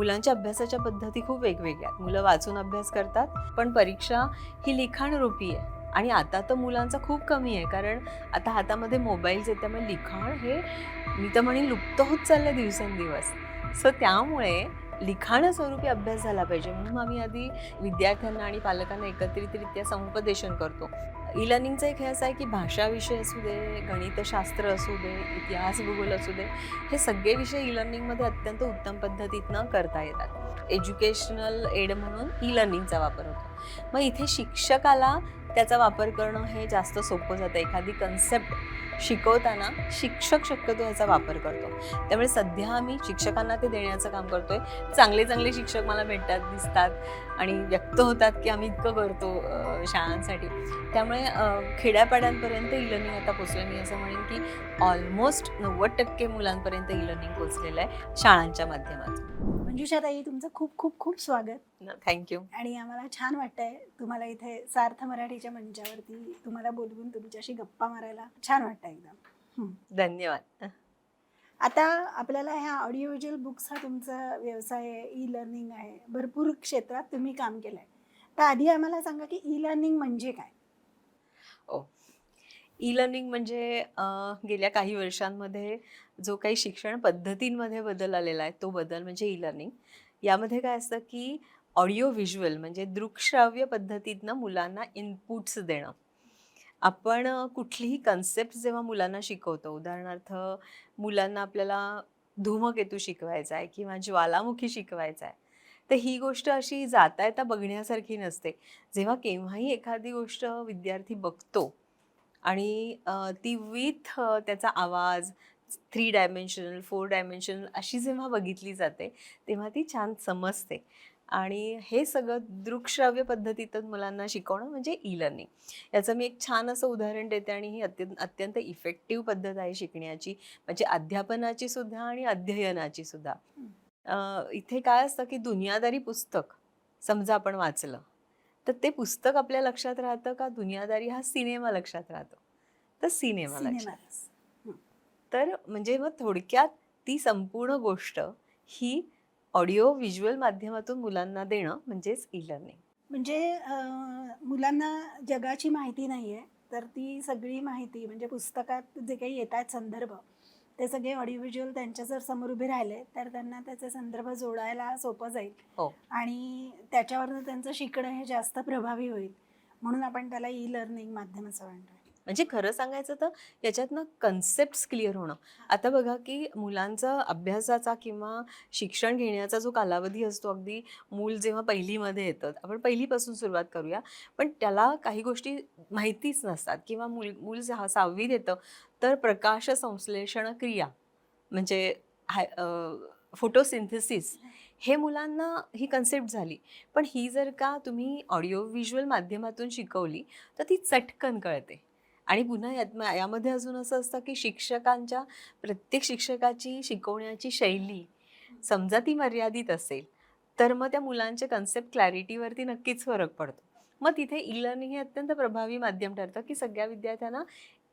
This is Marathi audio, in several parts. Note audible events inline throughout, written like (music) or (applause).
मुलांच्या अभ्यासाच्या पद्धती खूप वेगवेगळ्या आहेत. मुलं वाचून अभ्यास करतात पण परीक्षा ही लिखाणरूपी आहे. आणि आता तर मुलांचा खूप कमी आहे कारण आता हातामध्ये मोबाईल्स आहेत त्यामुळे लिखाण हे मी तर म्हणेन लुप्त होत चाललं दिवसेंदिवस. सो त्यामुळे लिखाण स्वरूपी अभ्यास झाला पाहिजे. म्हणून आम्ही आधी विद्यार्थ्यांना आणि पालकांना एकत्रितरित्या समुपदेशन करतो. ई लर्निंगचा एक हे असं आहे की भाषा विषय असू दे गणितशास्त्र असू दे इतिहास भूगोल असू दे हे सगळे विषय ई लर्निंगमध्ये अत्यंत उत्तम पद्धतीतनं करता येतात. एज्युकेशनल एड म्हणून ई लर्निंगचा वापर होतो. मग इथे शिक्षकाला त्याचा वापर करणं हे जास्त सोपं जातं. एखादी कन्सेप्ट शिकवताना शिक्षक शक्यतो याचा वापर करतो. त्यामुळे सध्या आम्ही शिक्षकांना ते देण्याचं काम करतोय. चांगले चांगले शिक्षक मला भेटतात दिसतात आणि व्यक्त होतात की आम्ही इतकं करतो शाळांसाठी. त्यामुळे खेड्यापाड्यांपर्यंत ई लर्निंग आता पोचलं मी असं म्हणेन की ऑलमोस्ट नव्वद टक्के मुलांपर्यंत ई लर्निंग पोचलेलं आहे शाळांच्या माध्यमातून. मंजुषाताई तुमचं खूप खूप खूप स्वागत. थँक्यू आणि आम्हाला छान वाटतंय तुम्हाला इथे सार्थ मराठीच्या मंचावरती तुम्हाला बोलवून तुमच्याशी गप्पा मारायला छान वाटतं एकदम. धन्यवाद. आता आपल्याला ह्या ऑडिओ व्हिज्युअल बुक्स हा तुमचा व्यवसाय आहे ई लर्निंग आहे. भरपूर क्षेत्रात तुम्ही काम केलं आहे तर आधी आम्हाला सांगा की ई लर्निंग म्हणजे काय? ई लर्निंग म्हणजे गेल्या काही वर्षांमध्ये जो काही शिक्षण पद्धतींमध्ये बदल आलेला आहे तो बदल म्हणजे ई लर्निंग यामध्ये काय असतं की ऑडिओ व्हिज्युअल म्हणजे दृकश्राव्य पद्धतीतनं मुलांना इनपुट्स देणं. आपण कुठलीही कन्सेप्ट जेव्हा मुलांना शिकवतो उदाहरणार्थ मुलांना आपल्याला धूमकेतू शिकवायचा आहे किंवा ज्वालामुखी शिकवायचा आहे तर ही गोष्ट अशी जाता येता बघण्यासारखी नसते. जेव्हा केव्हाही एखादी गोष्ट विद्यार्थी बघतो आणि ती विथ त्याचा आवाज थ्री डायमेन्शनल फोर डायमेन्शनल अशी जेव्हा बघितली जाते तेव्हा ती छान समजते. आणि हे सगळं दृकश्राव्य पद्धतीतून मुलांना शिकवणं म्हणजे ई लर्निंग याचं मी एक छान असं उदाहरण देते आणि ही अत्यंत अत्यंत इफेक्टिव्ह पद्धत आहे शिकण्याची. म्हणजे अध्यापनाची सुद्धा आणि अध्ययनाची सुद्धा. इथे काय असतं की दुनियादारी पुस्तक समजा आपण वाचलं तर ते पुस्तक आपल्या लक्षात राहतं का? दुनियादारी हा सिनेमा लक्षात राहतो. तर सिनेमा लक्षात. तर म्हणजे मग थोडक्यात ती संपूर्ण गोष्ट ही ऑडिओ व्हिज्युअल माध्यमातून मुलांना देणं म्हणजेच ई लर्निंग म्हणजे मुलांना जगाची माहिती नाही आहे तर ती सगळी माहिती म्हणजे पुस्तकात जे काही येतात संदर्भ ते सगळे ऑडिओ व्हिज्युअल त्यांच्या जर समोर उभे राहिले तर त्यांना त्याचे संदर्भ जोडायला सोपं जाईल. हो. आणि त्याच्यावरनं त्यांचं शिकणं हे जास्त प्रभावी होईल. म्हणून आपण त्याला ई लर्निंग माध्यम असं म्हणतोय. म्हणजे खरं सांगायचं तर याच्यातनं कन्सेप्ट क्लिअर होणं. आता बघा की मुलांचा अभ्यासाचा किंवा शिक्षण घेण्याचा जो कालावधी असतो अगदी मूल जेव्हा पहिलीमध्ये येतं आपण पहिलीपासून सुरुवात करूया. पण त्याला काही गोष्टी माहितीच नसतात किंवा मूल मूल सहा सहावीत येतं तर प्रकाश संश्लेषण क्रिया म्हणजे हाय फोटोसिंथेसिस हे मुलांना ही कन्सेप्ट झाली. पण ही जर का तुम्ही ऑडिओ व्हिज्युअल माध्यमातून शिकवली तर ती चटकन कळते. आणि पुन्हा यात यामध्ये अजून असं असतं की शिक्षकांच्या प्रत्येक शिक्षकाची शिकवण्याची शैली समजा ती मर्यादित असेल तर मग त्या मुलांच्या कन्सेप्ट क्लॅरिटीवरती नक्कीच फरक पडतो. मग तिथे ई लर्निंग हे अत्यंत प्रभावी माध्यम ठरतं की सगळ्या विद्यार्थ्यांना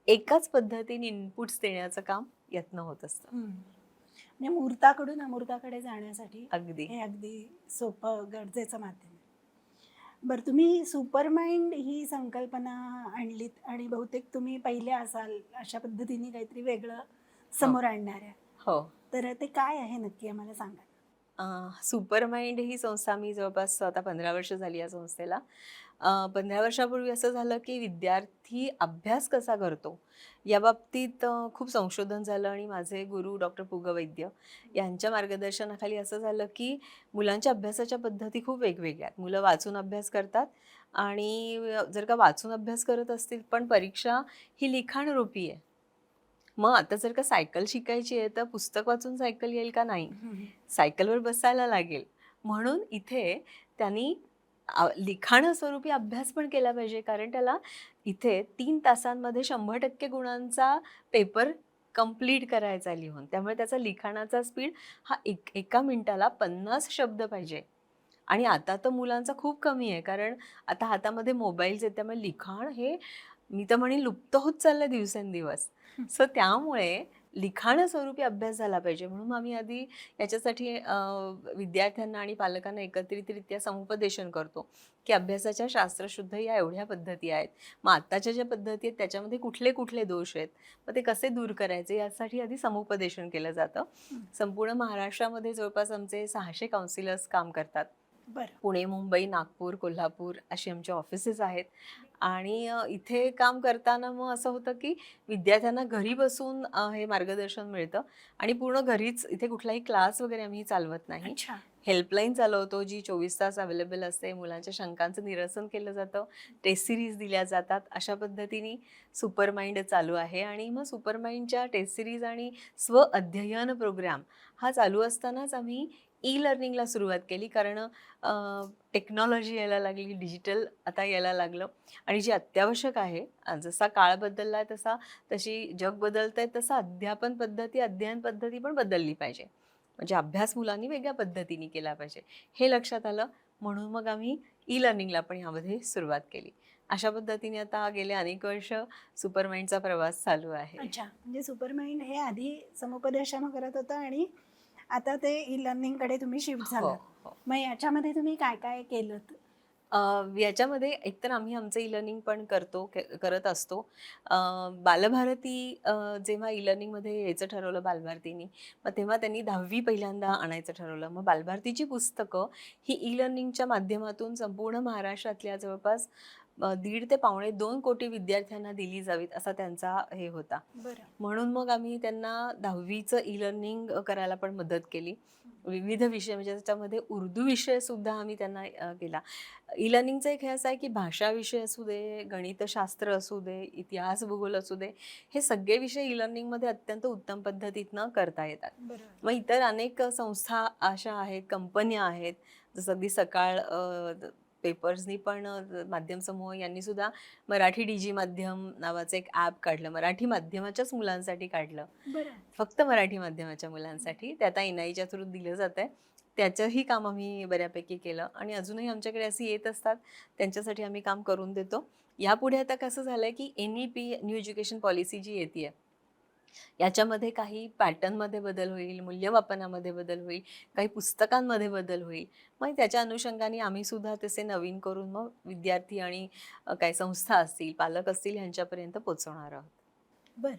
एकाच पद्धतीने इनपुट्स देण्याचं काम यत्न होत असतं. म्हणजे मूर्ताकडून अमूर्ताकडे जाण्यासाठी अगदी. हे अगदी सोपं गरजेचं माध्यम बरं तुम्ही सुपर माइंड ही संकल्पना आणलीत आणि बहुतेक तुम्ही पहिले असाल अशा पद्धतीने काहीतरी वेगळं समोर आणणार आहे हो. तर ते काय आहे नक्की आम्हाला सांगा. सुपर माइंड ही संस्था मी जवळपास आता पंधरा वर्ष झाली या संस्थेला. पंधरा वर्षापूर्वी असं झालं की विद्यार्थी अभ्यास कसा करतो या बाबतीत अं, खूप संशोधन झालं आणि माझे गुरु डॉक्टर पुग वैद्य यांच्या मार्गदर्शनाखाली असं झालं की मुलांच्या अभ्यासाच्या पद्धती खूप वेगवेगळ्या आहेत. मुलं वाचून अभ्यास करतात आणि जर का वाचून अभ्यास करत असतील पण परीक्षा ही लिखाणरूपी आहे. मग आता जर का सायकल शिकायची आहे तर पुस्तक वाचून सायकल येईल का नाही? सायकलवर बसायला लागेल. म्हणून इथे त्यांनी लिखाण स्वरूपी अभ्यास पण केला पाहिजे. कारण त्याला इथे तीन तासांमध्ये शंभर टक्के गुणांचा पेपर कंप्लीट करायचा लिहून. त्यामुळे त्याचा लिखाणाचा स्पीड हा एक एका मिनिटाला पन्नास शब्द पाहिजे. आणि आता तर मुलांचा खूप कमी आहे. कारण आता हातामध्ये मोबाईल्स आहेत. त्यामुळे लिखाण हे मी तर म्हणेन लुप्त होत चाललं दिवसेंदिवस. सो त्यामुळे लिखाण स्वरूपी अभ्यास झाला पाहिजे. म्हणून आम्ही आधी याच्यासाठी विद्यार्थ्यांना आणि पालकांना एकत्रितरित्या समुपदेशन करतो की अभ्यासाच्या शास्त्रशुद्ध या एवढ्या पद्धती आहेत. मग आत्ताच्या ज्या पद्धती आहेत त्याच्यामध्ये कुठले कुठले दोष आहेत? मग ते कसे दूर करायचे? यासाठी आधी समुपदेशन केलं जातं. संपूर्ण महाराष्ट्रामध्ये जवळपास आमचे सहाशे काउन्सिलर्स काम करतात. बरं. पुणे मुंबई नागपूर कोल्हापूर अशी आमचे ऑफिसेस आहेत. आणि इथे काम करताना मग असं होतं की विद्यार्थ्यांना घरी बसून हे मार्गदर्शन मिळतं आणि पूर्ण घरीच इथे कुठलाही क्लास वगैरे आम्ही चालवत नाही. हेल्पलाईन चालवतो जी चोवीस तास अवेलेबल असते मुलांच्या शंकांचं निरसन केलं जातं टेस्ट सिरीज दिल्या जातात अशा पद्धतीने सुपर माइंड चालू आहे आणि मग सुपर माइंडच्या टेस्ट सिरीज आणि स्व अध्ययन प्रोग्राम हा चालू असतानाच आम्ही ई लर्निंगला सुरुवात केली. कारण टेक्नॉलॉजी यायला लागली डिजिटल आता यायला लागलं. आणि जी अत्यावश्यक आहे जसा काळ बदलला आहे तसा तशी जग बदलत आहे तसं अध्यापन पद्धती अध्ययन पद्धती पण बदलली पाहिजे. म्हणजे अभ्यास मुलांनी वेगळ्या पद्धतीने केला पाहिजे. हे लक्षात आलं. म्हणून मग आम्ही ई लर्निंगला पण यामध्ये सुरुवात केली. अशा पद्धतीने आता गेले अनेक वर्ष सुपरमाइंडचा प्रवास चालू आहे. अच्छा. म्हणजे सुपरमाइंड हे आधी समुपदेशन करत होतं आणि आता ते ई लर्निंगकडे तुम्ही शिफ्ट हो, झाला हो. मग याच्यामध्ये तुम्ही काय काय केलं अ, याच्यामध्ये एकतर आम्ही आमचं ई लर्निंग पण करतो के- करत असतो. अ, बालभारती अ, जेव्हा ई लर्निंगमध्ये यायचं ठरवलं बालभारतीनी मग तेव्हा त्यांनी दहावी पहिल्यांदा आणायचं ठरवलं. मग बालभारतीची पुस्तकं ही ई लर्निंगच्या माध्यमातून संपूर्ण महाराष्ट्रातल्या जवळपास दीड ते पावणे दोन कोटी विद्यार्थ्यांना दिली जावीत असा त्यांचा हे होता. म्हणून मग आम्ही त्यांना दहावीचं ई लर्निंग करायला पण मदत केली. विविध विषय म्हणजे त्याच्यामध्ये उर्दू विषय सुद्धा आम्ही त्यांना केला. ई लर्निंगचा एक हे असं आहे की भाषा विषय असू दे गणितशास्त्र असू दे इतिहास भूगोल असू दे हे सगळे विषय ई लर्निंगमध्ये अत्यंत उत्तम पद्धतीतनं करता येतात. मग इतर अनेक संस्था अशा आहेत कंपन्या आहेत जसं अगदी सकाळ पेपर्सनी पण माध्यम समूह यांनी सुद्धा मराठी डीजी माध्यम नावाचं एक ॲप काढलं. मराठी माध्यमाच्याच मुलांसाठी काढलं. फक्त मराठी माध्यमाच्या मुलांसाठी. ते आता एन आयच्या थ्रू दिलं जात आहे त्याचंही काम आम्ही बऱ्यापैकी केलं आणि अजूनही आमच्याकडे असे येत असतात. त्यांच्यासाठी आम्ही काम करून देतो. यापुढे आता कसं झालं आहे की N E P new education policy जी येते याच्यामध्ये काही पॅटर्नमध्ये बदल होईल मूल्यमापनामध्ये बदल होईल काही पुस्तकांमध्ये बदल होईल. मग त्याच्या अनुषंगाने आम्ही सुद्धा तसे नवीन करून मग विद्यार्थी आणि काही संस्था असतील पालक असतील यांच्यापर्यंत पोहोचवणार आहोत. बरं.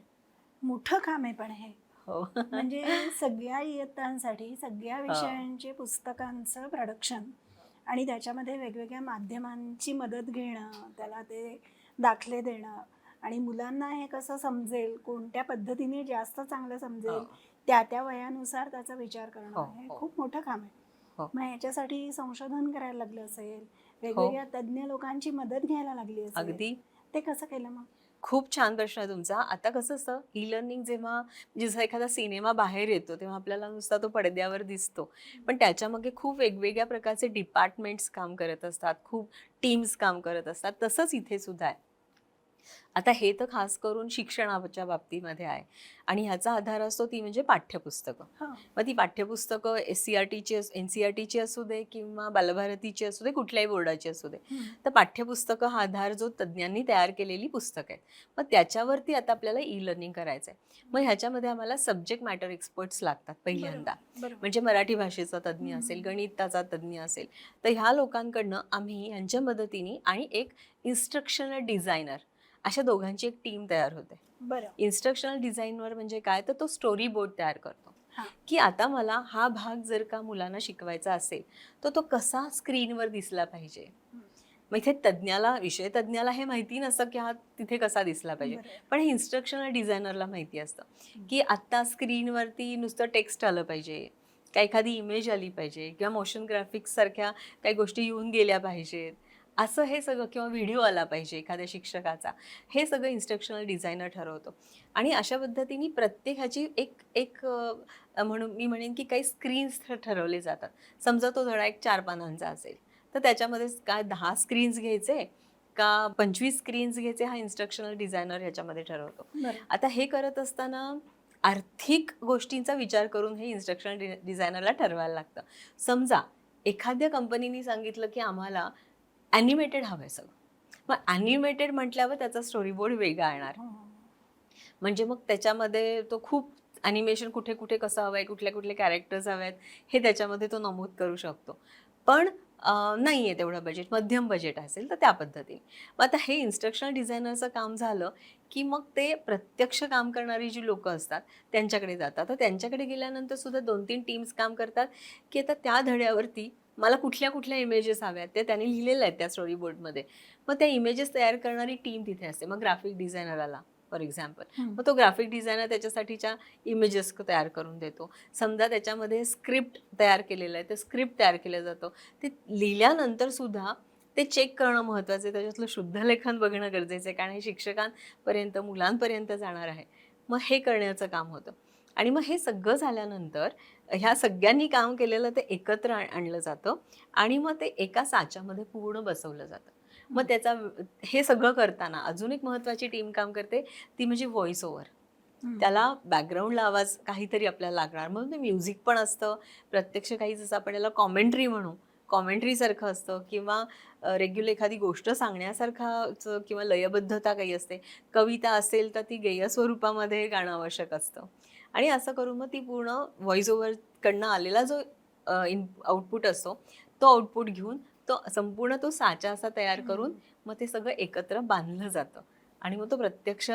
मोठं काम आहे पण हे. हो. म्हणजे सगळ्या इयत्तांसाठी सगळ्या विषयांचे पुस्तकांचं प्रोडक्शन आणि त्याच्यामध्ये वेगवेगळ्या माध्यमांची मदत घेणं त्याला ते दाखले देणं आणि मुलांना हे कसं समजेल कोणत्या पद्धतीने जास्त चांगलं समजेल हो. त्या त्या वयानुसार त्याचा विचार हो, करणं हे हो. खूप मोठं काम हो. आहे मग याच्यासाठी संशोधन करायला लागलं असेल वेगवेगळ्या तज्ज्ञ लोकांची मदत घ्यायला लागली असेल अगदी. ते कसं केलं मग? खूप छान प्रश्न आहे तुमचा. आता कसं असतं ई लर्निंग जेव्हा म्हणजे जसा एखादा सिनेमा बाहेर येतो तेव्हा आपल्याला नुसता तो पडद्यावर दिसतो. पण त्याच्यामागे खूप वेगवेगळ्या प्रकारचे डिपार्टमेंट्स काम करत असतात खूप टीम्स काम करत असतात. तसंच इथे सुद्धा आहे. आता हे तर खास करून शिक्षणाच्या बाबतीमध्ये आहे आणि ह्याचा आधार असतो ती म्हणजे पाठ्यपुस्तकं. मग ती पाठ्यपुस्तकं एस सी आर टीची एन सी आर टीची असू दे किंवा बालभारतीची असू दे कुठल्याही बोर्डाची असू दे. तर पाठ्यपुस्तकं हा आधार जो तज्ज्ञांनी तयार केलेली पुस्तकं आहेत मग त्याच्यावरती आता आपल्याला ई लर्निंग करायचं आहे मग ह्याच्यामध्ये आम्हाला सब्जेक्ट मॅटर एक्सपर्ट्स लागतात पहिल्यांदा. म्हणजे मराठी भाषेचा तज्ज्ञ. असेल गणिताचा तज्ज्ञ असेल तर ह्या लोकांकडनं आम्ही यांच्या मदतीने आणि एक इन्स्ट्रक्शनल डिझायनर अशा दोघांची एक टीम तयार होते. बरं. इन्स्ट्रक्शनल डिझाईनवर म्हणजे काय? तर तो स्टोरी बोर्ड तयार करतो. की आता मला हा भाग जर का मुलांना शिकवायचा असेल तर तो कसा स्क्रीनवर दिसला पाहिजे. मग इथे तज्ज्ञाला विषय तज्ज्ञाला हे माहिती नसतं की हा तिथे कसा दिसला पाहिजे. पण हे इन्स्ट्रक्शनल डिझायनरला माहिती असतं की आत्ता स्क्रीनवरती नुसतं टेक्स्ट आलं पाहिजे. का एखादी इमेज आली पाहिजे किंवा मोशन ग्राफिक्स सारख्या काही गोष्टी येऊन गेल्या पाहिजेत. असं हे सगळं किंवा व्हिडिओ आला पाहिजे एखाद्या शिक्षकाचा हे सगळं इन्स्ट्रक्शनल डिझायनर ठरवतो. आणि अशा पद्धतीने प्रत्येक ह्याची एक एक म्हणून मी म्हणेन की काही स्क्रीन्स ठरवले जातात. समजा तो धडा एक चार पानांचा असेल तर त्याच्यामध्ये काय दहा स्क्रीन्स घ्यायचे का पंचवीस स्क्रीन्स घ्यायचे हा इन्स्ट्रक्शनल डिझायनर ह्याच्यामध्ये ठरवतो. आता हे करत असताना आर्थिक गोष्टींचा विचार करून हे इन्स्ट्रक्शनल डि डिझायनरला ठरवायला लागतं. समजा एखाद्या कंपनीने सांगितलं की आम्हाला ॲनिमेटेड हवं आहे सगळं. मग ॲनिमेटेड म्हटल्यावर त्याचा स्टोरी बोर्ड वेगळा येणार. हं. म्हणजे मग त्याच्यामध्ये तो खूप ॲनिमेशन कुठे कुठे कसं हवं आहे कुठल्या कुठले कॅरेक्टर्स हवे आहेत हे त्याच्यामध्ये तो नमूद करू शकतो. पण नाही आहे तेवढं बजेट मध्यम बजेट असेल तर त्या पद्धतीने. मग आता हे इन्स्ट्रक्शनल डिझायनरचं काम झालं की मग ते प्रत्यक्ष काम करणारी जी लोकं असतात त्यांच्याकडे जातात. तर त्यांच्याकडे गेल्यानंतर सुद्धा दोन तीन टीम्स काम करतात की आता त्या धड्यावरती मला कुठल्या कुठल्या इमेजेस हव्यात ते त्यांनी लिहिलेलं आहे त्या स्टोरी बोर्डमध्ये मग त्या इमेजेस तयार करणारी टीम तिथे असते. मग ग्राफिक डिझायनर आला फॉर एक्झाम्पल. मग तो ग्राफिक डिझायनर त्याच्यासाठीच्या इमेजेस तयार करून देतो. समजा त्याच्यामध्ये स्क्रिप्ट तयार केलेलं आहे ते स्क्रिप्ट तयार केलं जातं. ते लिहिल्यानंतर सुद्धा ते चेक करणं महत्त्वाचं आहे. त्याच्यातलं शुद्ध लेखन बघणं गरजेचं आहे कारण हे शिक्षकांपर्यंत मुलांपर्यंत जाणार आहे. मग हे करण्याचं काम होतं. आणि मग हे सगळं झाल्यानंतर ह्या सगळ्यांनी काम केलेलं ते एकत्र आण- आणलं जातं आणि मग ते एका साच्यामध्ये पूर्ण बसवलं जातं. मग त्याचा हे सगळं करताना अजून एक महत्त्वाची टीम काम करते ती म्हणजे व्हॉइस ओव्हर. त्याला बॅकग्राऊंडला आवाज काहीतरी आपल्याला लागणार. म्हणून ते म्युझिक पण असतं. प्रत्यक्ष काही जसं आपण याला कॉमेंट्री म्हणू कॉमेंट्रीसारखं असतं किंवा रेग्युलर एखादी गोष्ट सांगण्यासारखाचं किंवा लयबद्धता काही असते. कविता असेल तर ती गेय स्वरूपामध्ये गाणं आवश्यक असतं. आणि असं करून मग ती पूर्ण व्हॉइस ओव्हरकडनं आलेला जो इन आउटपुट असतो तो आउटपुट घेऊन तो संपूर्ण तो साचा असा तयार करून मग ते सगळं एकत्र बांधलं जातं. आणि मग तो प्रत्यक्ष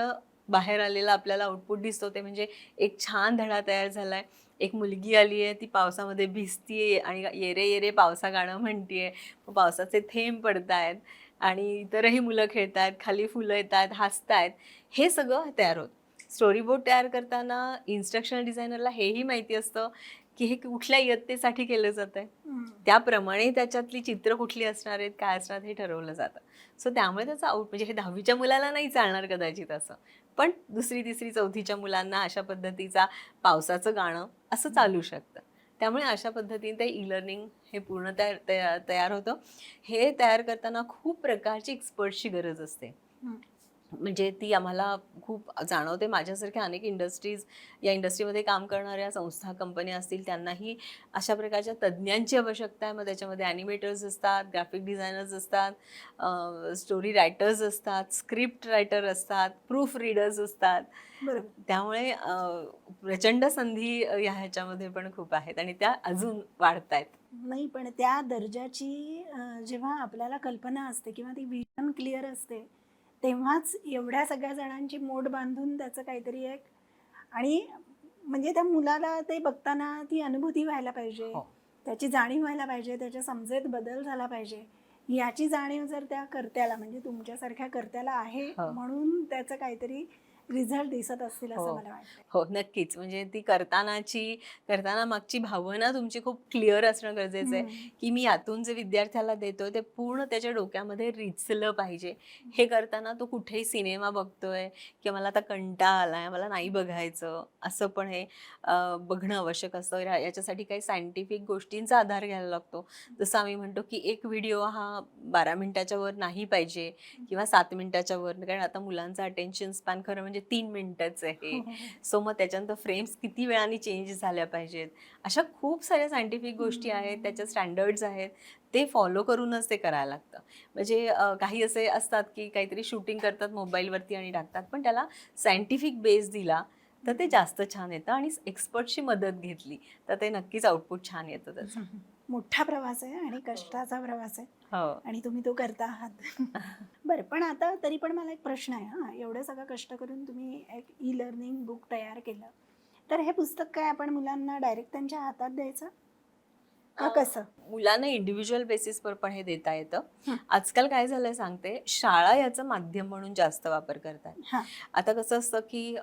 बाहेर आलेला आपल्याला आउटपुट दिसतो. ते म्हणजे एक छान धडा तयार झालाय. एक मुलगी आली आहे ती पावसामध्ये भिजतीये आणि येरे येरे पावसा गाणं म्हणतीये. मग पावसाचे थेंब पडतायत आणि इतरही मुलं खेळतायत खाली फुलं येत आहेत हसतायत. हे सगळं तयार होत. स्टोरी बोर्ड तयार करताना इन्स्ट्रक्शनल डिझायनरला हेही माहिती असतं की हे कुठल्या इयत्तेसाठी केलं जात आहे. त्याप्रमाणे त्याच्यातली चित्र कुठली असणार आहेत काय असणार हे ठरवलं जातं. सो त्यामुळे त्याचा आउट म्हणजे हे दहावीच्या मुलाला नाही चालणार कदाचित असं. पण दुसरी तिसरी चौथीच्या मुलांना अशा पद्धतीचा पावसाचं गाणं असं चालू शकतं. त्यामुळे अशा पद्धतीने ते ई लर्निंग हे पूर्ण तयार तयार होतं. हे तयार करताना खूप प्रकारची एक्सपर्टची गरज असते. म्हणजे ती आम्हाला खूप जाणवते. माझ्यासारख्या अनेक इंडस्ट्रीज या इंडस्ट्रीमध्ये काम करणाऱ्या संस्था कंपन्या असतील त्यांनाही अशा प्रकारच्या तज्ज्ञांची आवश्यकता आहे. मग त्याच्यामध्ये ॲनिमेटर्स असतात ग्राफिक डिझायनर्स असतात स्टोरी रायटर्स असतात स्क्रिप्ट रायटर असतात प्रूफ रीडर्स असतात. त्यामुळे प्रचंड संधी या ह्याच्यामध्ये पण खूप आहेत आणि त्या अजून वाढत आहेत नाही पण त्या दर्जाची जेव्हा आपल्याला कल्पना असते किंवा ती विजन क्लिअर असते तेव्हाच एवढ्या सगळ्या जणांची मोड बांधून त्याचं काहीतरी एक आणि म्हणजे त्या मुलाला ते बघताना ती अनुभूती व्हायला पाहिजे हो. त्याची जाणीव व्हायला पाहिजे त्याच्या समजेत बदल झाला पाहिजे याची जाणीव जर त्या कर्त्याला म्हणजे तुमच्यासारख्या कर्त्याला आहे हो. म्हणून त्याचं काहीतरी रिझल्ट दिसत असतील असं हो. मला वाटतं हो नक्कीच. म्हणजे ती करतानाची करताना मागची भावना तुमची खूप क्लिअर असणं गरजेचं आहे. की मी यातून जे विद्यार्थ्याला देतोय ते पूर्ण त्याच्या डोक्यामध्ये रिचलं पाहिजे. हे करताना तो कुठेही सिनेमा बघतोय किंवा मला आता कंटाळा आलाय मला नाही बघायचं असं पण हे बघणं आवश्यक असतं. याच्यासाठी काही सायंटिफिक गोष्टींचा आधार घ्यायला लागतो. जसं आम्ही म्हणतो की एक व्हिडिओ हा बारा मिनिटाच्या वर नाही पाहिजे किंवा सात मिनिटाच्या वर. कारण आता मुलांचा अटेन्शन स्पॅन खरं म्हणजे तीन मिनिटाचं आहे. हो, हो, हो. सो मग त्याच्यानंतर फ्रेम्स किती वेळाने चेंज झाल्या पाहिजेत? अशा खूप साऱ्या सायंटिफिक गोष्टी आहेत त्याच्या स्टँडर्ड्स आहेत. ते फॉलो करूनच ते करायला लागतं. म्हणजे काही असे असतात की काहीतरी शूटिंग करतात मोबाईलवरती आणि टाकतात पण त्याला सायंटिफिक बेस दिला तर ते जास्त छान येतं आणि एक्सपर्टची मदत घेतली तर ते नक्कीच आउटपुट छान येतं त्याचं. (laughs) मोठा प्रवास आहे आणि कष्टाचा प्रवास आहे. हो. आणि तुम्ही तो करता आहात. (laughs) बरं पण आता तरी पण मला एक प्रश्न आहे हां. एवढं सगळं कष्ट करून तुम्ही एक ई लर्निंग बुक तयार केलं. तर हे पुस्तक काय आपण मुलांना डायरेक्ट त्यांच्या हातात द्यायचं? का कसं? मुलांना इंडिव्हिज्युअल बेसिसवर पण हे देता येतं. हं. आजकाल काय झालंय सांगते शाळा याचं माध्यम म्हणून जास्त वापर करतात. हां. आता कसं असतं की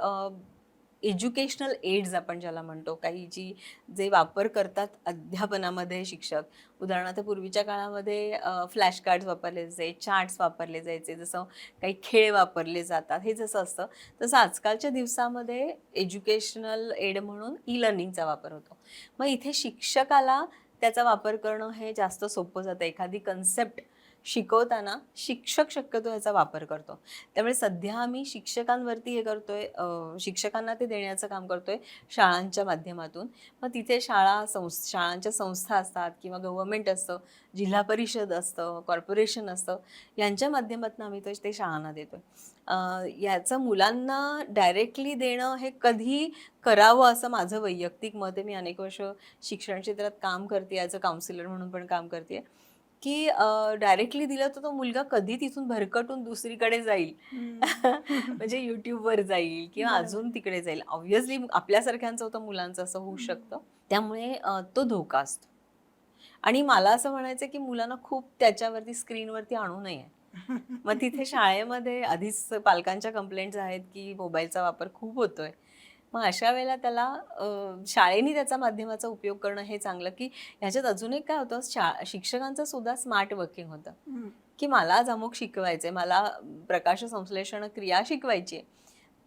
एज्युकेशनल एड्स आपण ज्याला म्हणतो काही जी जे वापर करतात अध्यापनामध्ये शिक्षक. उदाहरणार्थ पूर्वीच्या काळामध्ये फ्लॅश कार्ड्स वापरले जायचे चार्ट्स वापरले जायचे जसं काही खेळ वापरले जातात हे जसं असतं तसं आजकालच्या दिवसामध्ये एज्युकेशनल एड म्हणून ई लर्निंगचा वापर होतो. मग इथे शिक्षकाला त्याचा वापर करणं हे जास्त सोपं जातं. एखादी कन्सेप्ट शिकवताना शिक्षक शक्यतो ह्याचा वापर करतो. त्यामुळे सध्या आम्ही शिक्षकांवरती हे करतोय शिक्षकांना ते देण्याचं काम करतोय शाळांच्या माध्यमातून. मग तिथे शाळा संस शाळांच्या संस्था असतात किंवा गव्हर्मेंट असतं जिल्हा परिषद असतं कॉर्पोरेशन असतं यांच्या माध्यमातून आम्ही ते ते शाळांना देतोय. याचं मुलांना डायरेक्टली देणं हे कधी करावं असं माझं वैयक्तिक मत आहे. मी अनेक वर्ष शिक्षण क्षेत्रात काम करते ॲज अ काउन्सिलर म्हणून पण काम करते. की डायरेक्टली दिलं तर तो मुलगा कधी तिथून भरकटून दुसरीकडे जाईल. (laughs) म्हणजे युट्यूबवर जाईल किंवा. अजून तिकडे जाईल. ऑब्व्हियसली आपल्यासारख्यांचं होतं मुलांचं असं होऊ. शकतं. त्यामुळे तो धोका असतो. आणि मला असं म्हणायचं की मुलांना खूप त्याच्यावरती स्क्रीनवरती आणू नये. मग तिथे (laughs) शाळेमध्ये आधीच पालकांच्या कंप्लेंट्स आहेत की मोबाईलचा वापर खूप होतोय. मग अशा वेळेला त्याला शाळेने त्याचा माध्यमाचा उपयोग करणं हे चांगलं की ह्याच्यात अजून एक काय होतं शा शिक्षकांचं सुद्धा स्मार्ट वर्किंग होतं. की मला आज अमुक शिकवायचंय मला प्रकाश संश्लेषण क्रिया शिकवायची आहे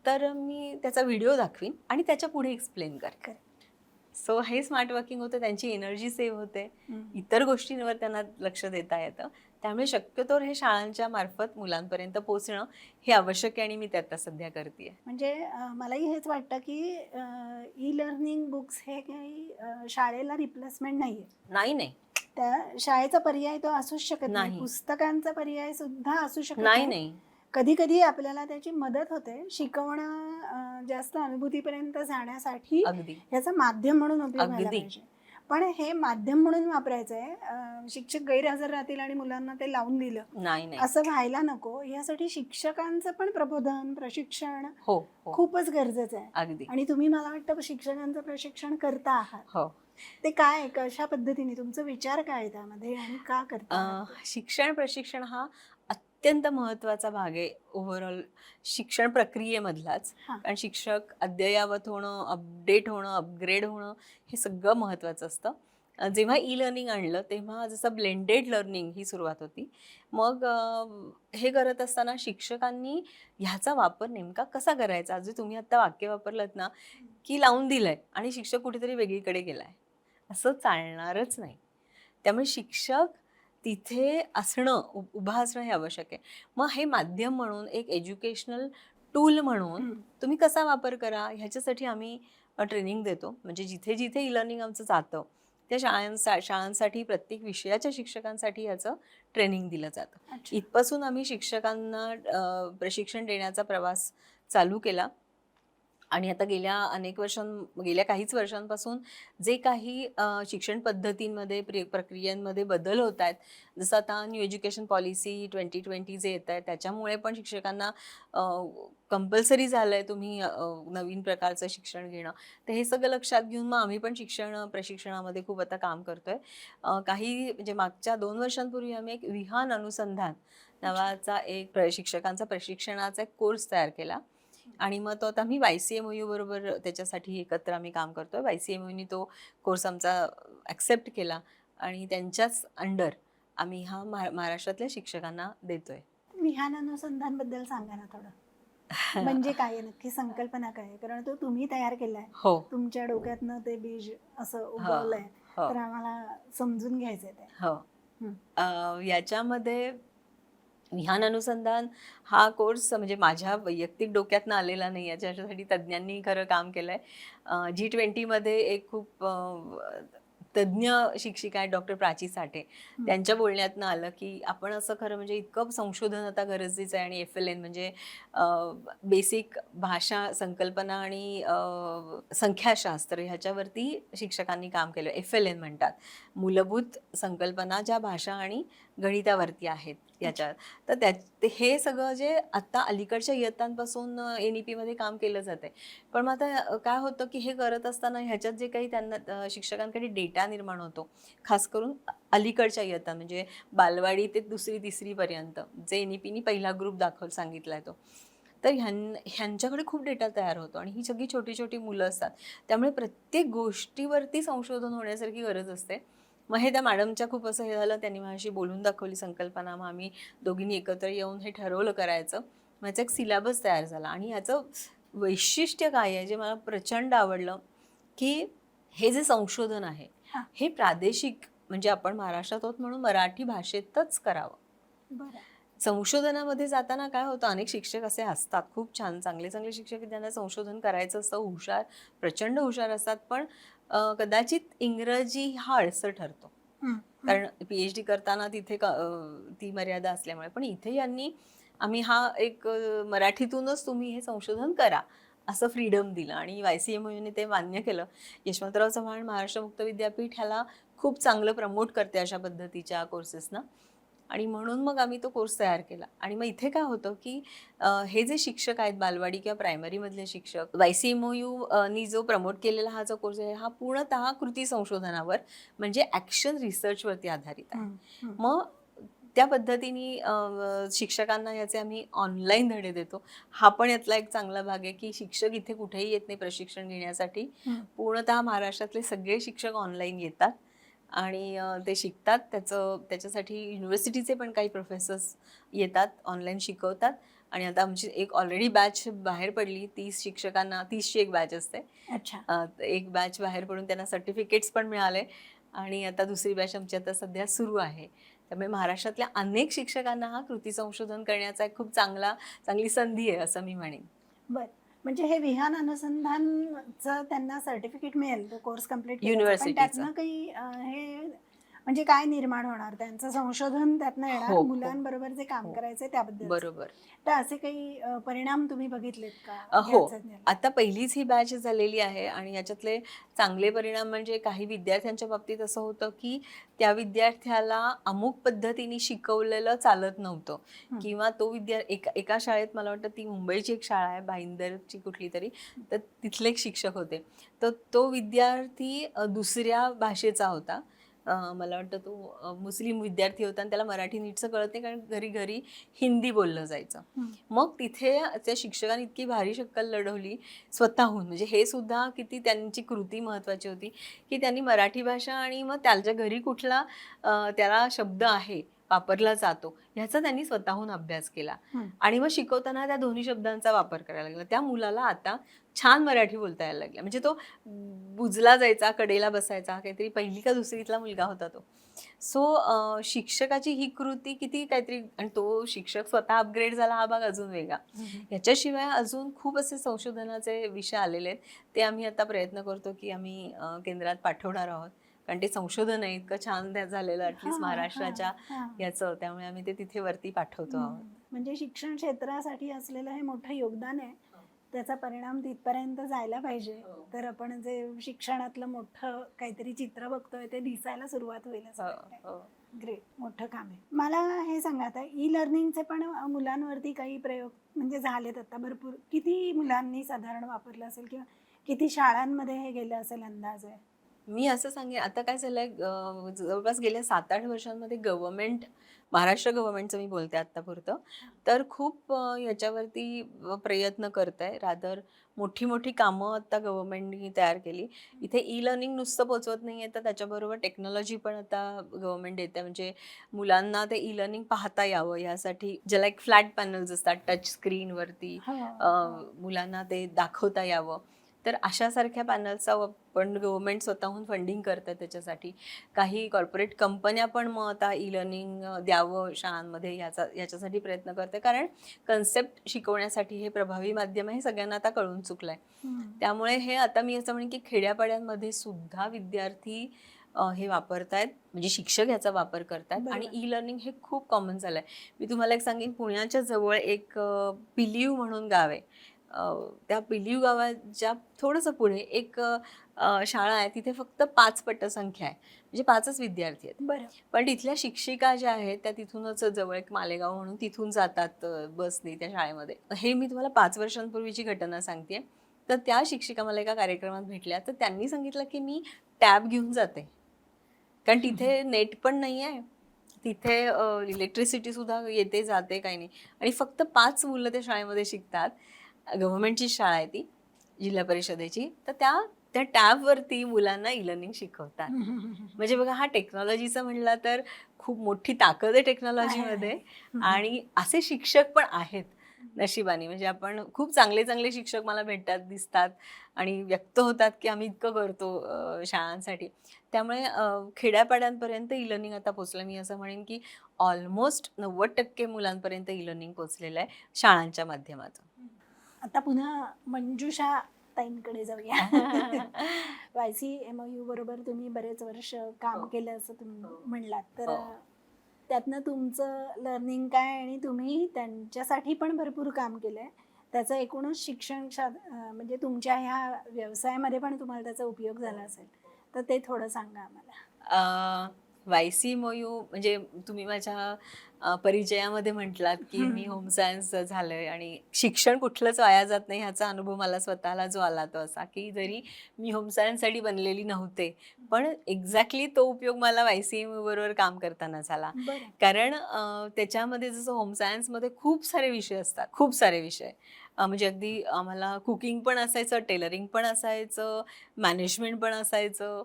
तर मी त्याचा व्हिडिओ दाखवीन आणि त्याच्या पुढे एक्सप्लेन कर. सो हे स्मार्ट वर्किंग होतं त्यांची एनर्जी सेव्ह होते. इतर गोष्टींवर त्यांना लक्ष देता येतं त्यामुळे शक्यतोवर हे शाळांच्या मार्फत मुलांपर्यंत पोहोचणं हे आवश्यक आहे आणि मी ते आता सध्या करते म्हणजे मलाही हेच वाटतं की ई लर्निंग बुक्स हे काही शाळेला रिप्लेसमेंट नाहीये. नाही नाही. त्या शाळेचा पर्याय तो असूच शकत नाही. नाही. पुस्तकांचा पर्याय सुद्धा असू शकत नाही नाही. कधी कधी आपल्याला त्याची मदत होते. शिकवणं जास्त अनुभूतीपर्यंत जाण्यासाठी अगदी. याचं माध्यम म्हणून उपयोग पण हे माध्यम म्हणून वापरायचं आहे शिक्षक गैरहजर राहतील आणि मुलांना ते लावून दिलं. नाही नाही. असं व्हायला नको. यासाठी शिक्षकांचं पण प्रबोधन प्रशिक्षण हो हो. खूपच गरजेचं आहे. अगदी. आणि तुम्ही मला वाटतं शिक्षकांचं प्रशिक्षण करता आहात. हो. ते काय आहे? कशा पद्धतीने? तुमचा विचार काय त्यामध्ये आणि का करता शिक्षण प्रशिक्षण हा अत्यंत महत्त्वाचा भाग आहे ओव्हरऑल शिक्षण प्रक्रियेमधलाच. कारण शिक्षक अद्ययावत होणं अपडेट होणं अपग्रेड होणं हे सगळं महत्त्वाचं असतं. जेव्हा ई लर्निंग आणलं तेव्हा जसं ब्लेंडेड लर्निंग ही सुरुवात होती. मग हे करत असताना शिक्षकांनी ह्याचा वापर नेमका कसा करायचा? जे तुम्ही आत्ता वाक्य वापरलं ना की लावून दिलंय आणि शिक्षक कुठेतरी वेगळीकडे गेलाय. असं चालणारच नाही. त्यामुळे शिक्षक तिथे असणं उभा असणं हे आवश्यक आहे. मग हे माध्यम म्हणून एक एज्युकेशनल टूल म्हणून. तुम्ही कसा वापर करा? ह्याच्यासाठी आम्ही ट्रेनिंग देतो. म्हणजे जिथे जिथे ई लर्निंग आमचं जातं त्या शाळांसा शाळांसाठी प्रत्येक विषयाच्या शिक्षकांसाठी याचं ट्रेनिंग दिलं जातं. इथपासून आम्ही शिक्षकांना प्रशिक्षण देण्याचा प्रवास चालू केला. आणि आता गेल्या अनेक वर्षां गेल्या काहीच वर्षांपासून जे काही शिक्षण पद्धतींमध्ये प्रि प्रक्रियांमध्ये बदल होत आहेत जसं आता new education policy twenty twenty जे येत आहे त्याच्यामुळे पण शिक्षकांना कंपल्सरी झालं आहे तुम्ही नवीन प्रकारचं शिक्षण घेणं. तर हे सगळं लक्षात घेऊन मग आम्ही पण शिक्षण प्रशिक्षणामध्ये खूप आता काम करतो आहे काही म्हणजे मागच्या दोन वर्षांपूर्वी आम्ही एक विहान अनुसंधान नावाचा एक प्र शिक्षकांचा प्रशिक्षणाचा एक कोर्स तयार केला. आणि मग तो आता आम्ही वाय सी एम यू बरोबर त्याच्यासाठी एकत्र आम्ही काम करतोय. वाय सी एम यूनी तो कोर्स आमचा ॲक्सेप्ट केला आणि त्यांच्याच अंडर आम्ही हा महा महाराष्ट्रातल्या शिक्षकांना देतोय. विहान अनुसंधानबद्दल सांगा ना थोडं. म्हणजे काय नक्की संकल्पना काय? कारण तो तुम्ही तयार केलाय. हो. तुमच्या डोक्यातनं ते बीज असं उगवलंय. हो. तर आम्हाला समजून घ्यायचंय ते. हो. याच्यामध्ये विहान अनुसंधान हा कोर्स म्हणजे माझ्या वैयक्तिक डोक्यातनं आलेला नाही याच्यासाठी तज्ज्ञांनी खरं काम केलंय. जी ट्वेंटीमध्ये एक खूप तज्ज्ञ शिक्षिका आहेत डॉक्टर प्राची साठे. त्यांच्या बोलण्यातनं आलं की आपण असं खरं म्हणजे इतकं संशोधन आता गरजेचं आहे आणि एफ एल एन म्हणजे बेसिक भाषा संकल्पना आणि संख्याशास्त्र ह्याच्यावरती शिक्षकांनी काम केलं. एफ एल एन म्हणतात. मूलभूत संकल्पना ज्या भाषा आणि गणितावरती आहेत याच्यात. तर त्या हे सगळं जे आत्ता अलीकडच्या इयत्तांपासून एन ई पीमध्ये काम केलं जातं आहे पण मग आता काय होतं की हे करत असताना ह्याच्यात जे काही त्यांना शिक्षकांकडे डेटा निर्माण होतो खास करून अलीकडच्या इयत्ता म्हणजे बालवाडी ते दुसरी तिसरीपर्यंत जे एन ई पीनी पहिला ग्रुप दाखव सांगितला आहे तो. तर ह्यां ह्यांच्याकडे खूप डेटा तयार होतो आणि ही सगळी छोटी छोटी मुलं असतात. त्यामुळे प्रत्येक गोष्टीवरती संशोधन होण्यासारखी गरज असते. मग हे त्या मॅडमच्या खूप असं हे झालं त्यांनी माझ्याशी बोलून दाखवली संकल्पना. मग आम्ही दोघींनी एकत्र येऊन हे ठरवलं करायचं. मग याचा एक सिलेबस तयार झाला. आणि याचं वैशिष्ट्य काय आहे जे मला प्रचंड आवडलं की हे जे संशोधन आहे हा. प्रादेशिक म्हणजे आपण महाराष्ट्रात आहोत म्हणून मराठी भाषेतच करावं. संशोधनामध्ये जाताना काय होतं अनेक शिक्षक असे असतात. खूप छान चांगले चांगले शिक्षक आहेत, ज्यांना संशोधन करायचं असतं हुशार प्रचंड हुशार असतात. पण कदाचित इंग्रजी हा अडसर ठरतो. कारण पी एच डी करताना तिथे ती मर्यादा असल्यामुळे. पण इथे यांनी आम्ही हा एक मराठीतूनच तुम्ही हे संशोधन करा असं फ्रीडम दिलं. आणि वाय सी एम ने ते मान्य केलं. यशवंतराव चव्हाण महाराष्ट्र मुक्त विद्यापीठ ह्याला खूप चांगलं प्रमोट करते अशा पद्धतीच्या कोर्सेसना. आणि म्हणून मग आम्ही तो कोर्स तयार केला. आणि मग इथे काय होतं की हे जे शिक्षक आहेत बालवाडी किंवा प्रायमरीमधले शिक्षक Y C M O U नी जो प्रमोट केलेला हा जो कोर्स आहे हा पूर्णतः कृती संशोधनावर म्हणजे ॲक्शन रिसर्चवरती आधारित आहे. मग त्या पद्धतीने शिक्षकांना याचे आम्ही ऑनलाईन धडे देतो. हा पण यातला एक चांगला भाग आहे की शिक्षक इथे कुठेही येत नाही प्रशिक्षण घेण्यासाठी. पूर्णतः महाराष्ट्रातले सगळे शिक्षक ऑनलाईन येतात. आणि ते शिकतात. त्याचं त्याच्यासाठी युनिव्हर्सिटीचे पण काही प्रोफेसर्स येतात ऑनलाईन शिकवतात. आणि आता आमची एक ऑलरेडी बॅच बाहेर पडली. तीस शिक्षकांना तीसची एक बॅच असते. अच्छा. एक बॅच बाहेर पडून त्यांना सर्टिफिकेट्स पण मिळाले. आणि आता दुसरी बॅच आमची आता सध्या सुरू आहे. त्यामुळे महाराष्ट्रातल्या अनेक शिक्षकांना हा कृती संशोधन करण्याचा एक खूप चांगला चांगली संधी आहे असं मी म्हणेन. बर. म्हणजे हे विहान अनुसंधानचं त्यांना सर्टिफिकेट मिळेल तो कोर्स कंप्लीट चं. त्यातनं काही अं, हे म्हणजे काय निर्माण होणार? त्यांचं संशोधन त्यातनं येणार? हो, हो. मुलांबरोबर जे काम हो. करायचं त्याबद्दल बरोबर. तर असे काही परिणाम तुम्ही बघितलेत का? हो. आता पहिलीच ही बॅच झालेली आहे आणि याच्यातले चांगले परिणाम म्हणजे काही विद्यार्थ्यांच्या बाबतीत असं होतं की त्या विद्यार्थ्याला अमुक पद्धतीने शिकवलेलं चालत नव्हतं. किंवा तो विद्या एका एका शाळेत मला वाटतं ती मुंबईची एक शाळा आहे भाईंदरची कुठली तरी. तर तिथले एक शिक्षक होते. तर तो विद्यार्थी दुसऱ्या भाषेचा होता. मला वाटतं तो मुस्लिम विद्यार्थी होता आणि त्याला मराठी नीटचं कळत नाही कारण घरी घरी हिंदी बोललं जायचं. मग तिथे त्या शिक्षकांनी इतकी भारी शक्कल लढवली स्वतःहून म्हणजे हे सुद्धा किती त्यांची कृती महत्वाची होती की त्यांनी मराठी भाषा आणि मग त्याच्या घरी कुठला त्याला शब्द आहे वापरला जातो ह्याचा त्यांनी स्वतःहून अभ्यास केला. आणि मग शिकवताना त्या दोन्ही शब्दांचा वापर करायला लागला. त्या मुलाला आता छान मराठी बोलता यायला लागला म्हणजे तो बुजला जायचा कडेला बसायचा काहीतरी पहिली का दुसरीतला मुलगा होता तो. सो शिक्षकाची ही कृती किती काहीतरी आणि तो शिक्षक स्वतः अपग्रेड झाला हा भाग अजून वेगळा. हं. याच्याशिवाय अजून खूप असे संशोधनाचे विषय आलेले आहेत. ते आम्ही आता प्रयत्न करतो की आम्ही केंद्रात पाठवणार आहोत. कारण ते संशोधन आहे इतकं छान त्या झालेलं ॲटलिस्ट हा, महाराष्ट्राच्या हा, हा. याचं. त्यामुळे आम्ही ते तिथे वरती पाठवतो आहोत. म्हणजे शिक्षण क्षेत्रासाठी असलेलं हे मोठं योगदान आहे. त्याचा परिणाम तिथपर्यंत जायला पाहिजे. तर आपण जे शिक्षणातलं मोठं काहीतरी चित्र बघतोय ते दिसायला सुरुवात होईल असं हो. हो. ग्रेट मोठं काम आहे. मला हे सांगा आता ई लर्निंगचे पण मुलांवरती काही प्रयोग म्हणजे झालेत आता भरपूर. किती मुलांनी साधारण वापरलं असेल किंवा किती शाळांमध्ये हे गेलं असेल अंदाज? आहे मी असं सांगेन आता काय झालंय जवळपास गेल्या सात आठ वर्षांमध्ये गव्हर्नमेंट महाराष्ट्र गव्हर्नमेंटचं मी बोलते आत्तापुरतं तर खूप याच्यावरती प्रयत्न करत आहे रादर मोठी मोठी कामं आता गव्हर्नमेंटनी तयार केली. इथे ई लर्निंग नुसतं पोचवत नाही आहे तर त्याच्याबरोबर टेक्नॉलॉजी पण आता गव्हर्नमेंट देते. म्हणजे मुलांना ते ई लर्निंग पाहता यावं यासाठी ज्याला एक फ्लॅट पॅनल्स असतात टच स्क्रीनवरती मुलांना ते दाखवता यावं. तर अशासारख्या पॅनल्सचा पण गव्हर्नमेंट स्वतःहून फंडिंग करतं त्याच्यासाठी. काही कॉर्पोरेट कंपन्या पण मग आता ई लर्निंग द्यावं शाळांमध्ये याचा याच्यासाठी प्रयत्न करते कारण कन्सेप्ट शिकवण्यासाठी हे प्रभावी माध्यम आहे हे सगळ्यांना आता कळून चुकलं आहे. त्यामुळे हे आता मी असं म्हणेन की खेड्यापाड्यांमध्ये सुद्धा विद्यार्थी हे वापरतायत म्हणजे शिक्षक याचा वापर करतात आणि. ई लर्निंग हे खूप कॉमन झालं आहे मी तुम्हाला एक सांगेन पुण्याच्या जवळ एक पिलीव म्हणून गाव आहे. त्या पिलीव गावाच्या थोडंसं पुढे एक शाळा आहे. तिथे फक्त पाच पटसंख्या आहे. म्हणजे पाचच विद्यार्थी आहेत. बरं. पण तिथल्या शिक्षिका ज्या आहेत त्या तिथूनच जवळ एक मालेगाव म्हणून तिथून जातात बसने त्या शाळेमध्ये. हे मी तुम्हाला पाच वर्षांपूर्वीची घटना सांगते तर त्या शिक्षिका मला एका कार्यक्रमात भेटल्या. तर त्यांनी सांगितलं की मी टॅब घेऊन जाते. कारण तिथे नेट पण नाही आहे. तिथे इलेक्ट्रिसिटी सुद्धा येते जाते काही नाही. आणि फक्त पाच मुलं त्या शाळेमध्ये शिकतात. गव्हर्नमेंटची शाळा आहे ती जिल्हा परिषदेची तर त्या त्या टॅबवरती मुलांना ई लर्निंग शिकवतात म्हणजे बघा हा टेक्नॉलॉजीचा म्हणला तर खूप मोठी ताकद आहे टेक्नॉलॉजीमध्ये. आणि असे शिक्षक पण आहेत नशिबाने. म्हणजे आपण खूप चांगले चांगले शिक्षक मला भेटतात दिसतात आणि व्यक्त होतात की आम्ही इतकं करतो शाळांसाठी. त्यामुळे खेड्यापाड्यांपर्यंत ई लर्निंग आता पोचलं. मी असं म्हणेन की ऑलमोस्ट नव्वद टक्के मुलांपर्यंत ई लर्निंग पोचलेलं आहे शाळांच्या माध्यमातून. आता पुन्हा मंजुषा ताईंकडे जाऊया (laughs) वाय सी एम यू बरोबर तुम्ही बरेच वर्ष काम हो. केलं असं तुम्ही हो. म्हणलात तर हो. त्यातनं तुमचं लर्निंग काय आणि तुम्ही त्यांच्यासाठी पण भरपूर काम केलंय त्याचं एकूणच शिक्षण म्हणजे तुमच्या ह्या व्यवसायामध्ये पण तुम्हाला त्याचा उपयोग झाला असेल तर ते थोडं सांगा आम्हाला वाय सी मोयू म्हणजे तुम्ही माझ्या परिचयामध्ये म्हटलात की मी. (laughs) होम सायन्स झालंय आणि शिक्षण कुठलंच वाया जात नाही ह्याचा अनुभव मला स्वतःला जो आला तो असा की जरी मी होम सायन्ससाठी बनलेली नव्हते पण एक्झॅक्टली तो उपयोग मला वाय सी एम बरोबर काम करताना झाला कारण त्याच्यामध्ये जसं होम सायन्समध्ये खूप सारे विषय असतात खूप सारे विषय म्हणजे अगदी आम्हाला कुकिंग पण असायचं टेलरिंग पण असायचं मॅनेजमेंट पण असायचं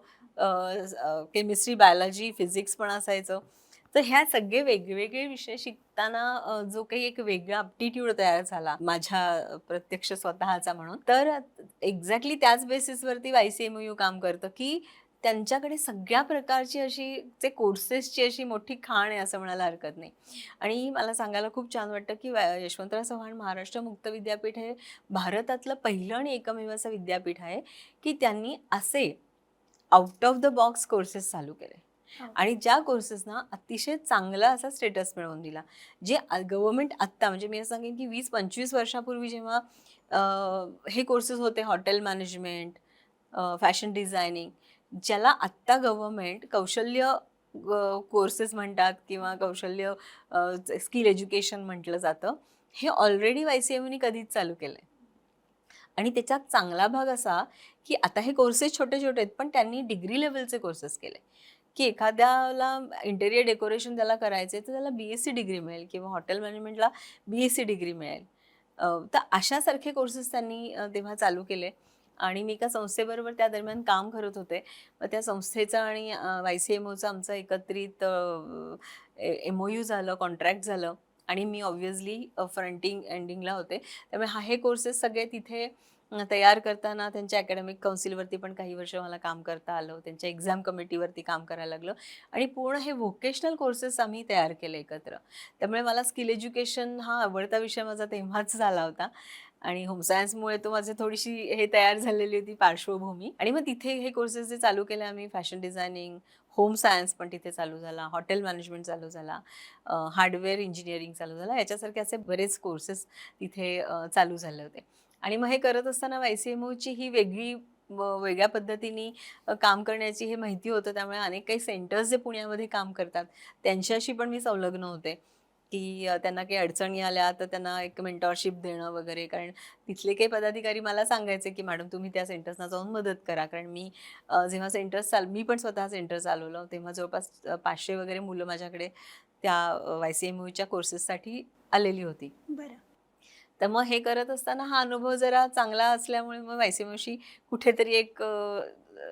केमिस्ट्री बायोलॉजी फिजिक्स पण असायचं. तर ह्या सगळे वेगवेगळे विषय शिकताना जो काही एक वेगळा अप्टिट्यूड तयार झाला माझ्या प्रत्यक्ष स्वतःचा म्हणून. तर एक्झॅक्टली त्याच बेसिसवरती वाय सी एम यू काम करतं की त्यांच्याकडे सगळ्या प्रकारची अशी जे कोर्सेसची अशी मोठी खाण आहे असं म्हणायला हरकत नाही. आणि मला सांगायला खूप छान वाटतं की यशवंतराव चव्हाण महाराष्ट्र मुक्त विद्यापीठ हे भारतातलं पहिलं आणि एकमेव असं विद्यापीठ आहे की त्यांनी असे out of the box courses चालू केले. आणि ज्या कोर्सेसना अतिशय चांगला असा स्टेटस मिळवून दिला. जे गव्हर्नमेंट आत्ता म्हणजे मी असं सांगेन की वीस पंचवीस वर्षापूर्वी जेव्हा हे कोर्सेस होते हॉटेल मॅनेजमेंट फॅशन डिझायनिंग ज्याला आत्ता गव्हर्नमेंट कौशल्य कोर्सेस म्हणतात किंवा कौशल्य स्किल एज्युकेशन म्हटलं जातं हे ऑलरेडी वाय सी एमनी कधीच चालू केलं आहे आणि त्याच्यात चांगला भाग असा की आता हे कोर्सेस छोटे छोटे आहेत पण त्यांनी डिग्री लेवलचे कोर्सेस केले. की एखाद्याला इंटेरियर डेकोरेशन त्याला करायचे तर त्याला बी एस सी डिग्री मिळेल किंवा हॉटेल मॅनेजमेंटला बी एस सी डिग्री मिळेल. तर अशासारखे कोर्सेस त्यांनी तेव्हा चालू केले. आणि मी एका संस्थेबरोबर त्या दरम्यान काम करत होते. मग त्या संस्थेचं आणि वाय सी एम ओचं आमचं एकत्रित एम ओ यू झालं कॉन्ट्रॅक्ट झालं. आणि मी ऑब्व्हियसली फ्रंटिंग एंडिंगला होते. त्यामुळे हा हे कोर्सेस सगळे तिथे तयार करताना त्यांच्या अकॅडमिक काउन्सिलवरती पण काही वर्ष मला काम करता आलं. त्यांच्या एक्झाम कमिटीवरती काम करायला लागलं. आणि पूर्ण हे व्होकेशनल कोर्सेस आम्ही तयार केले एकत्र. त्यामुळे मला स्किल एज्युकेशन हा आवडता विषय माझा तेव्हाच झाला होता. आणि होम सायन्समुळे तो माझी थोडीशी हे तयार झालेली होती पार्श्वभूमी. आणि मग तिथे हे कोर्सेस जे चालू केले आम्ही फॅशन डिझायनिंग होम सायन्स पण तिथे चालू झाला हॉटेल मॅनेजमेंट चालू झाला हार्डवेअर इंजिनिअरिंग चालू झाला याच्यासारखे असे बरेच कोर्सेस तिथे चालू झाले होते. आणि मग हे करत असताना वाय सी एम ओची ही वेगळी व वेगळ्या पद्धतीने काम करण्याची हे माहिती होतं त्यामुळे अनेक काही सेंटर्स जे पुण्यामध्ये काम करतात त्यांच्याशी पण मी संलग्न होते. की त्यांना काही अडचणी आल्या तर त्यांना एक मेंटॉरशिप देणं वगैरे. कारण तिथले काही पदाधिकारी मला सांगायचे की मॅडम तुम्ही त्या सेंटर्सना जाऊन मदत करा. कारण मी जेव्हा सेंटर्स चाल मी पण स्वतः सेंटर चालवलं. तेव्हा जवळपास पाचशे वगैरे मुलं माझ्याकडे त्या वाय सी एम यूच्या कोर्सेससाठी आलेली होती. बरं. तर मग हे करत असताना हा अनुभव जरा चांगला असल्यामुळे मग वाय सी एम यूशी कुठेतरी एक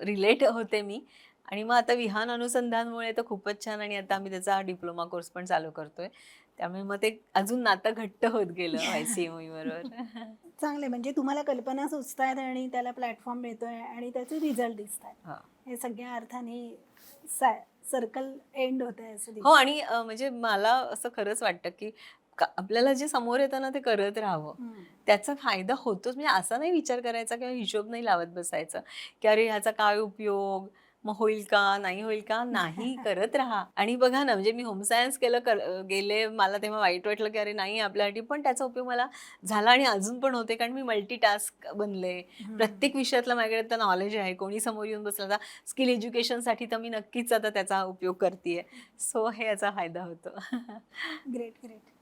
रिलेट होते मी. आणि मग आता विहान अनुसंधानमुळे तर खूपच छान आणि आता आम्ही त्याचा डिप्लोमा कोर्स पण चालू करतोय. त्यामुळे मग ते अजून नातं घट्ट होत गेलं वाय सी एम बरोबर (laughs) चांगले म्हणजे तुम्हाला कल्पना सुचतायत आणि त्याला प्लॅटफॉर्म मिळतोय आणि त्याचे रिझल्ट दिसत आहेत हा. सगळ्या अर्थाने सर्कल एंड होत आहे असं हो. आणि म्हणजे मला असं खरंच वाटतं की आपल्याला जे समोर येतं ना ते करत राहावं. त्याचा फायदा होतोच म्हणजे असा नाही विचार करायचा किंवा हिशोब नाही लावत बसायचं की अरे ह्याचा काय उपयोग मग होईल का नाही होईल का नाही (laughs) करत राहा. आणि बघा ना म्हणजे मी होम सायन्स केलं गेले मला तेव्हा वाईट वाटलं की अरे नाही आपल्यासाठी पण त्याचा उपयोग मला झाला आणि अजून पण होते कारण मी मल्टीटास्क बनले. प्रत्येक विषयातलं माझ्याकडे आता नॉलेज आहे. कोणी समोर येऊन बसलं आता स्किल एज्युकेशनसाठी तर मी नक्कीच आता त्याचा उपयोग करते सो हे याचा फायदा होतो. (laughs) Great great